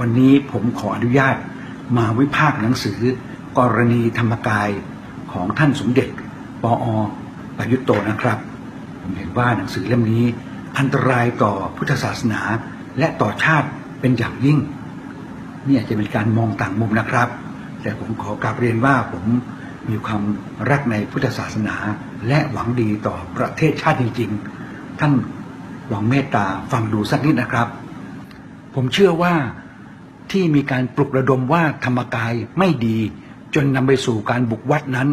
วันนี้ผมขออนุญาตมาวิพากษ์หนังสือ กรณีธรรมกายของท่านสมเด็จปอประยุตโตนะครับ ผมเห็นว่าหนังสือเล่มนี้ อันตรายต่อพุทธศาสนา และต่อชาติเป็นอย่างยิ่งนี่อาจจะเป็นการมองต่างมุมนะครับ แต่ผมขอกราบเรียนว่าผมมีความรักในพุทธศาสนา และหวังดีต่อประเทศชาติจริง ๆ ท่านหวังเมตตาฟังดูสักนิดนะครับ ผมเชื่อว่า ที่มีการปลุกระดมว่าธรรมกายไม่ดี จนนำไปสู่การบุกวัดนั้น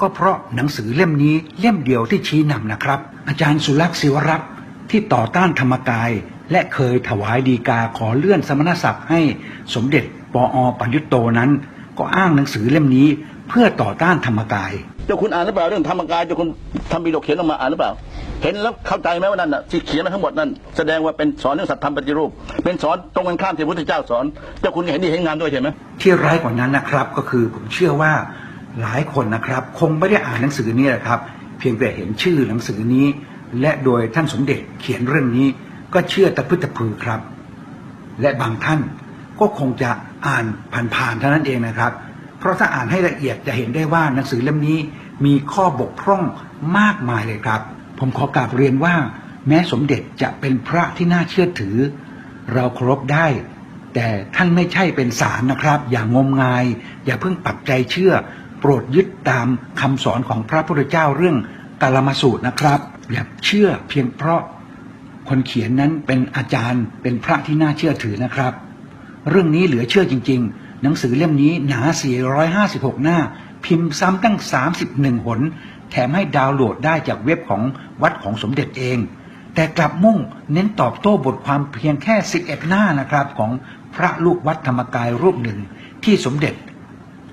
ก็เพราะหนังสือเล่มนี้เล่มเดียวที่ชี้นำนะครับ อาจารย์สุลักษ์ศิวรักษ์ที่ต่อต้านธรรมกาย และเคยถวายดีกาขอเลื่อนสมณศักดิ์ให้สมเด็จปออปัญยุตโตนั้น ก็อ้างหนังสือเล่มนี้เพื่อต่อต้านธรรมกาย เจ้าคุณอ่านหรือเปล่าเรื่องธรรมกายเจ้าคุณทำบิดกเขียนออกมาอ่านหรือเปล่า เห็นแล้วเข้าใจไหมว่านั่นน่ะที่เขียนมาทั้งหมดนั่นแสดงว่าเป็นสอนเรื่องสัตธรรมปฏิรูป เป็นสอนตรงกันข้ามที่พระพุทธเจ้าสอน เจ้าคุณเห็นดีเห็นงามด้วยใช่ไหมที่ร้ายกว่านั้นนะครับ ก็คือผมเชื่อว่าหลายคนนะครับ คงไม่ได้อ่านหนังสือนี้แหละครับ เพียงแต่เห็นชื่อหนังสือนี้ และโดยท่านสมเด็จเขียนเรื่องนี้ ก็เชื่อตะพึดตะพือครับ และบางท่านก็คงจะอ่านผ่านๆเท่านั้นเองนะครับ เพราะถ้าอ่านให้ละเอียดจะเห็นได้ว่าหนังสือเล่มนี้ มีข้อบกพร่องมากมายเลยครับ ผมขอกราบเรียนว่า แม้สมเด็จจะเป็นพระที่น่าเชื่อถือ เราเคารพได้ แต่ท่านไม่ใช่เป็นสารนะครับ อย่างงมงาย อย่าเพิ่งปักใจเชื่อ โปรดยึดตามคำสอนของพระพุทธเจ้าเรื่องกาลมาสูตรนะครับอย่าเชื่อเพียงเพราะคนเขียนนั้นเป็นอาจารย์เป็นพระที่น่าเชื่อถือนะครับ เรื่องนี้เหลือเชื่อจริง ๆ หนังสือเล่มนี้หนา 456 หน้า พิมพ์ซ้ำตั้ง 31 หน แถมให้ดาวน์โหลดได้จากเว็บของวัดของสมเด็จเอง แต่กลับมุ่งเน้นตอบโต้บทความเพียงแค่ 11 หน้านะครับของพระลูกวัดธรรมกายรูปหนึ่งที่สมเด็จ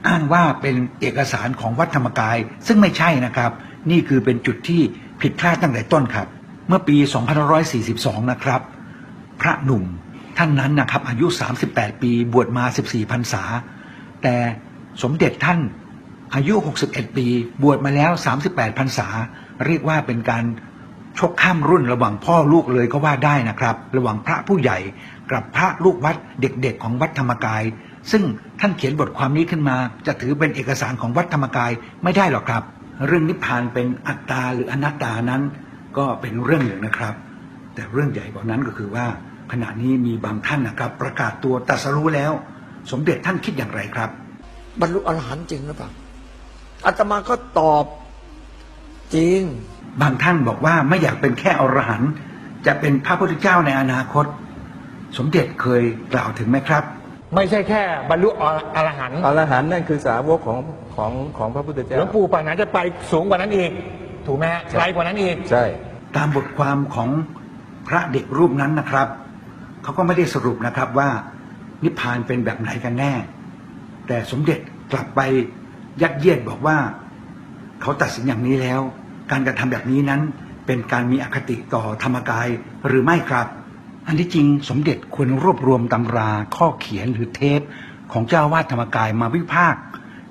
อ้างว่าเป็นเอกสารของวัดธรรมกาย ซึ่งไม่ใช่นะครับ นี่คือเป็นจุดที่ผิดพลาดตั้งแต่ต้นครับ เมื่อปี2542 นะครับ พระหนุ่มท่านนั้นนะครับอายุ 38 ปีบวชมา 14 พรรษา แต่สมเด็จท่าน อายุ 61 ปี บวชมาแล้ว 38พรรษา เรียกว่าเป็นการชกข้ามรุ่นระหว่างพ่อลูกเลยก็ว่าได้นะครับ ระหว่างพระผู้ใหญ่กับพระลูกวัดเด็กๆ ของวัดธรรมกาย ซึ่งท่านเขียนบทความนี้ขึ้นมา จะถือเป็นเอกสารของวัดธรรมกายไม่ได้หรอกครับ เรื่องนิพพานเป็นอัตตาหรืออนัตตานั้น ก็เป็นเรื่องหนึ่งนะครับ แต่เรื่องใหญ่กว่านั้นก็คือว่า ขณะนี้มีบางท่านนะครับ ประกาศตัวตรัสรู้แล้ว สมเด็จท่านคิดอย่างไรครับ บรรลุอรหันต์จริงหรือเปล่า อาตมาก็ตอบจริง บางท่านบอกว่าไม่อยากเป็นแค่อรหันต์จะเป็นพระพุทธเจ้าในอนาคต สมเด็จเคยกล่าวถึงไหมครับ ไม่ใช่แค่บรรลุออรหันต์อรหันต์นั่นคือสาวกของของของพระพุทธหเจ้าลวงปู่ปานนั้นจะไปสูงกว่านั้นอีก ถูกไหมฮะใช่ไกลกว่านั้นอีกใช่ ตามบทความของพระเด็กรูปนั้นนะครับเขาก็ไม่ได้สรุปนะครับว่านิพพานเป็นแบบไหนกันแน่ แต่สมเด็จกลับไป ยัดเยียดบอกว่า เขาตัดสินอย่างนี้แล้ว การกระทำแบบนี้นั้น เป็นการมีอคติต่อธรรมกายหรือไม่ครับ อันที่จริงสมเด็จควรรวบรวมตำราข้อเขียนหรือเทปของเจ้าวาดธรรมกายมาวิพากษ์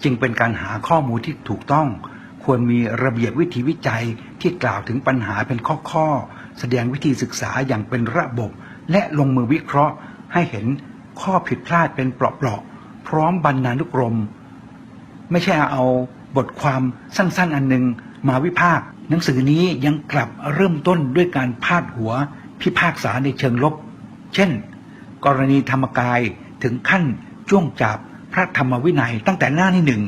จึงเป็นการหาข้อมูลที่ถูกต้อง ควรมีระเบียบวิธีวิจัยที่กล่าวถึงปัญหาเป็นข้อๆแสดงวิธีศึกษาอย่างเป็นระบบ และลงมือวิเคราะห์ให้เห็นข้อผิดพลาดเป็นเปราะๆพร้อมบรรณานุกรม ไม่ใช่เอาบทความสั้นๆ อันหนึ่งมาวิพากษ์หนังสือนี้ยังกลับเริ่มต้นด้วยการพาดหัวพิพากษาในเชิงลบ เช่น กรณีธรรมกายถึงขั้นจ้วงจับพระธรรมวินัยตั้งแต่หน้าที่หนึ่ง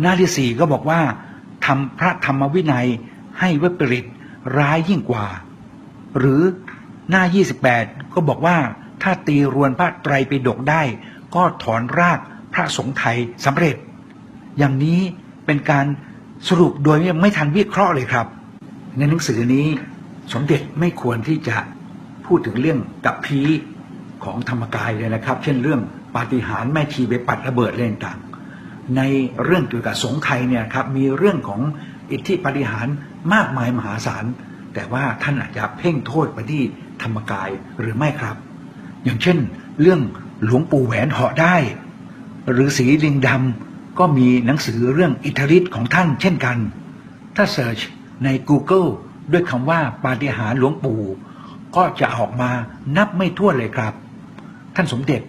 หน้าที่สี่ก็บอกว่าทำพระธรรมวินัยให้วิปริตร้ายยิ่งกว่า หรือหน้า 28 ก็บอกว่าถ้าตีรวนพระไตรปิฎกได้ ก็ถอนรากพระสงฆ์ไทยสำเร็จ อย่างนี้เป็นการสรุปโดยไม่ทันวิเคราะห์เลยครับ ในหนังสือนี้สมเด็จไม่ควรที่จะพูดถึงเรื่องกับพีของธรรมกายเลยนะครับ เช่นเรื่องปาฏิหาริย์แม่ชีไปปัดระเบิดอะไรต่าง ในเรื่องเกี่ยวกับสงฆ์ไทยเนี่ยครับมีเรื่องของอิทธิปาฏิหาริย์มากมายมหาศาลแต่ว่าท่านอาจจะเพ่งโทษไปที่ธรรมกายหรือไม่ครับ อย่างเช่น เรื่องหลวงปู่แหวนเหาะได้หรือสีลิงดำ ก็มีหนังสือเรื่องอิทธิฤทธิ์ของท่านเช่นกัน ถ้าเสิร์ชใน Google ด้วยคำว่าปาฏิหาริย์หลวงปู่ ก็จะออกมานับไม่ถ้วนเลยครับ ท่านสมเด็จ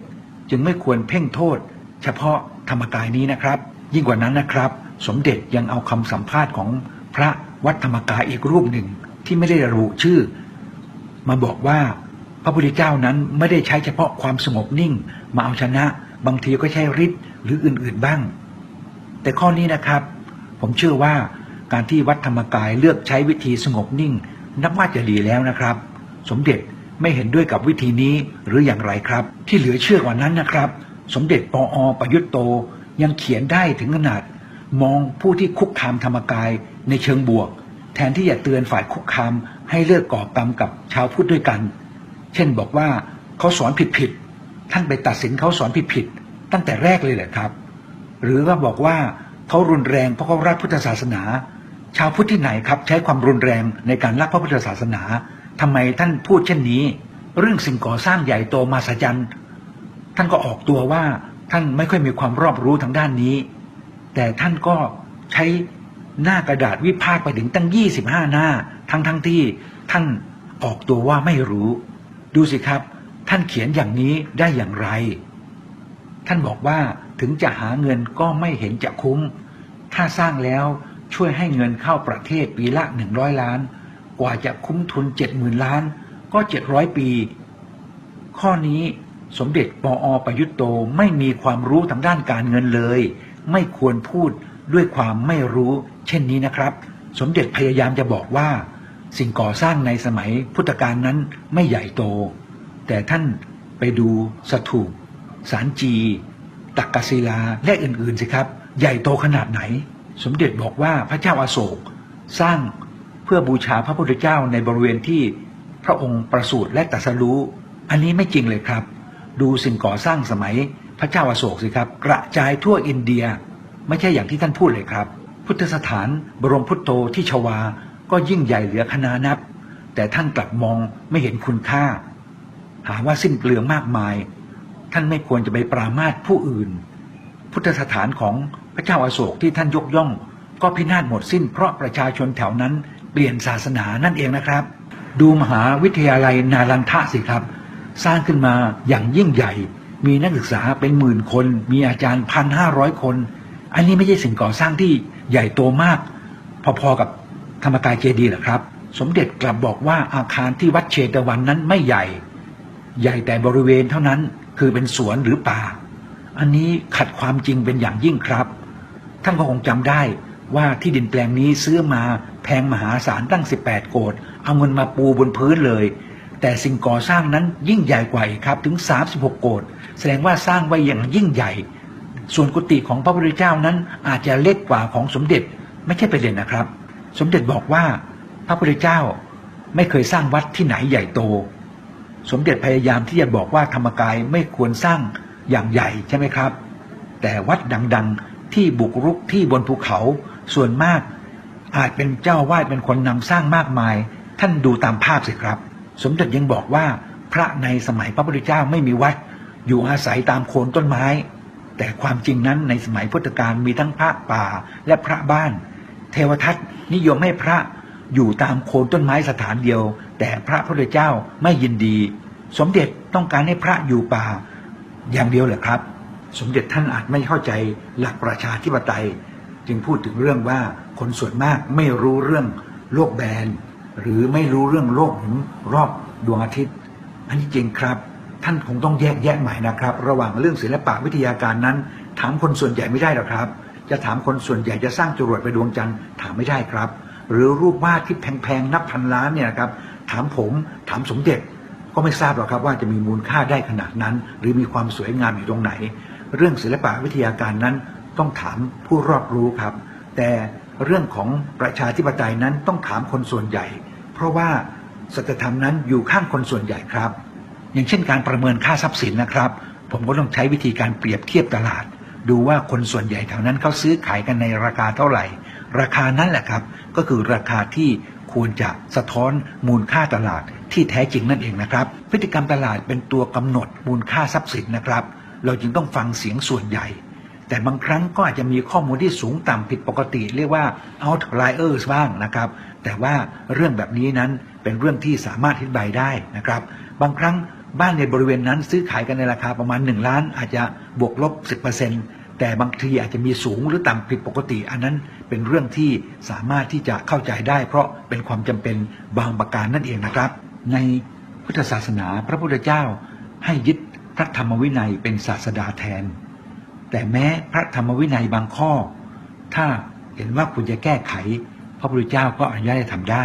จึงไม่ควรเพ่งโทษ เฉพาะธรรมกายนี้นะครับ ยิ่งกว่านั้นนะครับ สมเด็จยังเอาคำสัมภาษณ์ของพระวัดธรรมกายอีกรูปหนึ่งที่ไม่ได้ระบุชื่อ มาบอกว่าพระพุทธเจ้านั้นไม่ได้ใช้เฉพาะความสงบนิ่ง มาเอาชนะ บางทีก็ใช้ฤทธิ์หรืออื่นๆบ้าง แต่ข้อนี้นะครับ ผมเชื่อว่าการที่วัดธรรมกายเลือกใช้วิธีสงบนิ่ง นับว่าจะดีแล้วนะครับ สมเด็จไม่เห็นด้วยกับวิธีนี้หรืออย่างไรครับ ที่เหลือเชื่อกว่านั้นนะครับ สมเด็จปออประยุทธ์โตยังเขียนได้ถึงขนาด มองผู้ที่คุกคามธรรมกายในเชิงบวก แทนที่จะเตือนฝ่ายคุกคามให้เลิกก่อกรรมกับชาวพุทธด้วยกัน เช่นบอกว่าเขาสอนผิดๆท่านไปตัดสินเขาสอนผิดๆตั้งแต่แรกเลยเหรอครับ หรือว่าบอกว่าเขารุนแรงเพราะเขารักพุทธศาสนา ชาวพุทธที่ไหนครับ ใช้ความรุนแรงในการรักพระพุทธศาสนาทำไมท่านพูดเช่นนี้ เรื่องสิ่งก่อสร้างใหญ่โตมาสจันท่านก็ออกตัวว่าท่านไม่ค่อยมีความรอบรู้ทางด้านนี้ แต่ท่านก็ใช้หน้ากระดาษวิพากษ์ไปถึงตั้ง 25 หน้า ทั้งทั้งที่ท่านออกตัวว่าไม่รู้ ดูสิครับ ท่านเขียนอย่างนี้ได้อย่างไร ท่านบอกว่าถึงจะหาเงินก็ไม่เห็นจะคุ้ม ถ้าสร้างแล้วช่วยให้เงินเข้าประเทศปีละหนึ่งร้อยล้าน กว่าจะคุ้มทุนเจ็ดหมื่นล้าน ก็เจ็ดร้อยปี ข้อนี้สมเด็จปออประยุทธโตไม่มีความรู้ทางด้านการเงินเลย ไม่ควรพูดด้วยความไม่รู้ เช่นนี้นะครับ สมเด็จพยายามจะบอกว่า สิ่งก่อสร้างในสมัยพุทธกาลนั้นไม่ใหญ่โต แต่ท่านไปดูสถูป สารจี ตักกศิลา และอื่นๆสิครับ ใหญ่โตขนาดไหน สมเด็จบอกว่าพระเจ้าอาโศก สร้างเพื่อบูชาพระพุทธเจ้าในบริเวณที่พระองค์ประสูติและตรัสรู้ อันนี้ไม่จริงเลยครับ ดูสิ่งก่อสร้างสมัยพระเจ้าอาโศกสิครับ กระจายทั่วอินเดีย ไม่ใช่อย่างที่ท่านพูดเลยครับ พุทธสถานบรมพุทโธที่ชวา ก็ยิ่งใหญ่เหลือคณานับ แต่ท่านกลับมองไม่เห็นคุณค่า หาว่าสิ้นเปลืองมากมาย ท่านไม่ควรจะไปปรามาสผู้อื่น พุทธสถานของพระเจ้าอาโศกที่ท่านยกย่อง ก็พินาศหมดสิ้นเพราะประชาชนแถวนั้นเปลี่ยนศาสนานั่นเองนะครับ ดูมหาวิทยาลัยนาลันทะสิครับ สร้างขึ้นมาอย่างยิ่งใหญ่ มีนักศึกษาเป็นหมื่นคน มีอาจารย์พันห้าร้อยคน อันนี้ไม่ใช่สิ่งก่อสร้างที่ใหญ่โตมาก พอๆกับธรรมกายเจดีย์หรอครับ สมเด็จกลับบอกว่าอาคารที่วัดเชตวันนั้นไม่ใหญ่ ใหญ่แต่บริเวณเท่านั้น คือเป็นสวนหรือป่า อันนี้ขัดความจริงเป็นอย่างยิ่งครับ ท่านก็คงจำได้ว่าที่ดินแปลงนี้ซื้อมาแพงมหาศาลตั้ง 18 โกดเอาเงินมาปูบนพื้นเลย แต่สิ่งก่อสร้างนั้นยิ่งใหญ่กว่าอีกครับถึง 36 โกดแสดงว่าสร้างไว้อย่างยิ่งใหญ่ ส่วนกุฏิของพระพุทธเจ้านั้นอาจจะเล็กกว่าของสมเด็จไม่ใช่ประเด็นนะครับ สมเด็จบอกว่าพระพุทธเจ้าไม่เคยสร้างวัดที่ไหนใหญ่โต สมเด็จพยายามที่จะบอกว่าธรรมกายไม่ควรสร้างอย่างใหญ่ใช่ไหมครับ แต่วัดดังๆที่บุกรุกที่บนภูเขาส่วนมาก อาจเป็นเจ้าวาดเป็นคนนำสร้างมากมาย ท่านดูตามภาพสิครับ สมเด็จยังบอกว่าพระในสมัยพระพุทธเจ้าไม่มีวัด อยู่อาศัยตามโคนต้นไม้ แต่ความจริงนั้นในสมัยพุทธกาลมีทั้งพระป่าและพระบ้าน เทวทัตนิยมให้พระ อยู่ตามโคนต้นไม้สถานเดียว แต่พระพุทธเจ้าไม่ยินดี สมเด็จต้องการให้พระอยู่ป่า อย่างเดียวเหรอครับ สมเด็จท่านอาจไม่เข้าใจหลักประชาธิปไตย จึงพูดถึงเรื่องว่าคนส่วนมากไม่รู้เรื่องโลกแบน หรือไม่รู้เรื่องโลกหมุนรอบดวงอาทิตย์ อันนี้จริงครับท่านคงต้องแยกแยะใหม่นะครับ ระหว่างเรื่องศิลปะวิทยาการนั้น ถามคนส่วนใหญ่ไม่ได้หรอกครับ จะถามคนส่วนใหญ่จะสร้างจรวดไปดวงจันทร์ถามไม่ได้ครับ หรือรูปวาดที่แพงๆนับพันล้านเนี่ยครับถามผมถามสมเด็จก็ไม่ทราบหรอกครับว่าจะมีมูลค่าได้ขนาดนั้น หรือมีความสวยงามอยู่ตรงไหน เรื่องศิลปะวิทยาการนั้นต้องถามผู้รอบรู้ครับ แต่เรื่องของประชาธิปไตยนั้นต้องถามคนส่วนใหญ่ เพราะว่าสัจธรรมนั้นอยู่ข้างคนส่วนใหญ่ครับ อย่างเช่นการประเมินค่าทรัพย์สินนะครับ ผมก็ต้องใช้วิธีการเปรียบเทียบตลาด ดูว่าคนส่วนใหญ่แถวนั้นเขาซื้อขายกันในราคาเท่าไหร่ ราคานั้นแหละครับ ก็คือราคาที่ควรจะสะท้อนมูลค่าตลาดที่แท้จริงนั่นเองนะครับ พฤติกรรมตลาดเป็นตัวกำหนดมูลค่าทรัพย์สินนะครับ เราจึงต้องฟังเสียงส่วนใหญ่ แต่บางครั้งก็อาจจะมีข้อมูลที่สูงต่ำผิดปกติ เรียกว่า outliers บ้างนะครับ แต่ว่าเรื่องแบบนี้นั้นเป็นเรื่องที่สามารถอธิบายได้นะครับ บางครั้งบ้านในบริเวณนั้นซื้อขายกันในราคาประมาณ 1 ล้าน อาจจะบวกลบ 10% แต่บางทีอาจจะมีสูงหรือต่ำผิดปกติ อันนั้นเป็นเรื่องที่สามารถที่จะเข้าใจได้ เพราะเป็นความจำเป็นบางประการนั่นเองนะครับ ในพุทธศาสนาพระพุทธเจ้าให้ยึดพระธรรมวินัยเป็นศาสดาแทน แต่แม้พระธรรมวินัยบางข้อ ถ้าเห็นว่าคุณจะแก้ไข พระพุทธเจ้าก็อนุญาตให้ทำได้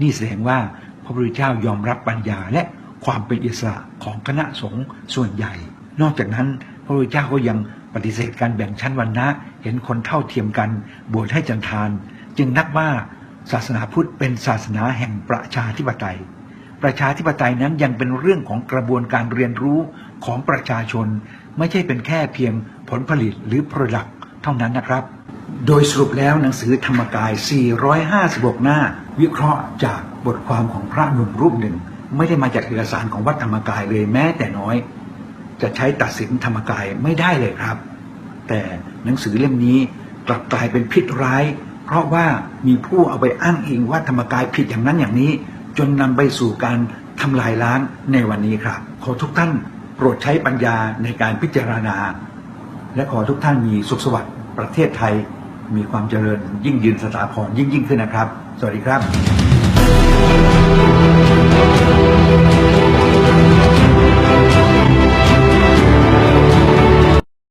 นี่แสดงว่าพระพุทธเจ้ายอมรับปัญญาและความเป็นอิสระของคณะสงฆ์ส่วนใหญ่ นอกจากนั้นพระพุทธเจ้าก็ยัง ปฏิเสธการแบ่งชั้นวรรณะ เห็นคนเท่าเทียมกัน บวชให้จันทาน จึงนับว่าศาสนาพุทธเป็นศาสนาแห่งประชาธิปไตย ประชาธิปไตยนั้นยังเป็นเรื่องของกระบวนการเรียนรู้ของประชาชน ไม่ใช่เป็นแค่เพียงผลผลิตหรือ Product เท่านั้นนะครับ โดยสรุปแล้วหนังสือธรรมกาย 456 หน้า วิเคราะห์จากบทความของพระหนุ่มรูปหนึ่ง ไม่ได้มาจากเอกสารของวัดธรรมกายเลยแม้แต่น้อย จะใช้ตัดสินธรรมกายไม่ได้เลยครับ แต่หนังสือเล่มนี้กลับกลายเป็นพิษร้าย เพราะว่ามีผู้เอาไปอ้างอิงว่าธรรมกายผิดอย่างนั้นอย่างนี้ จนนำไปสู่การทำลายล้างในวันนี้ครับ ขอทุกท่านโปรดใช้ปัญญาในการพิจารณา และขอทุกท่านมีสุขสวัสดิ์ประเทศไทย มีความเจริญยิ่งยืนสถาพรยิ่งยิ่งขึ้นนะครับ สวัสดีครับ